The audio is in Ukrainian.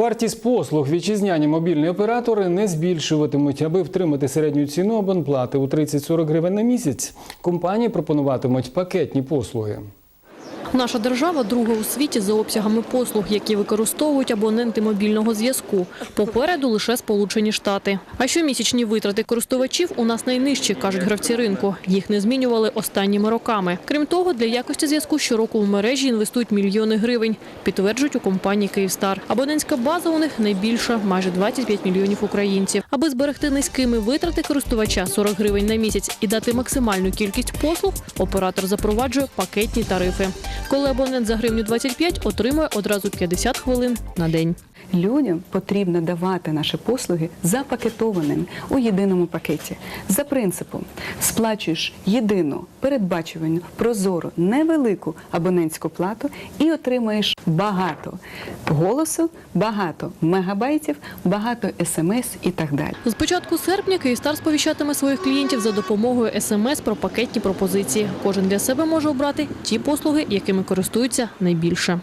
Вартість послуг вітчизняні мобільні оператори не збільшуватимуть, аби втримати середню ціну абонплати у 30-40 гривень на місяць. Компанії пропонуватимуть пакетні послуги. Наша держава друга у світі за обсягами послуг, які використовують абоненти мобільного зв'язку. Попереду лише Сполучені Штати. А щомісячні витрати користувачів у нас найнижчі, кажуть гравці ринку. Їх не змінювали останніми роками. Крім того, для якості зв'язку щороку в мережі інвестують мільйони гривень, підтверджують у компанії «Київстар». Абонентська база у них найбільша – майже 25 мільйонів українців. Аби зберегти низькими витрати користувача 40 гривень на місяць і дати максимальну кількість послуг, оператор запроваджує пакетні тарифи. Коли абонент за гривню 25 отримує одразу 50 хвилин на день. Людям потрібно давати наші послуги запакетованими у єдиному пакеті. За принципом сплачуєш єдину передбачувану, прозору, невелику абонентську плату і отримаєш багато голосу, багато мегабайтів, багато смс і так далі. З початку серпня Київстар сповіщатиме своїх клієнтів за допомогою смс про пакетні пропозиції. Кожен для себе може обрати ті послуги, якими користуються найбільше.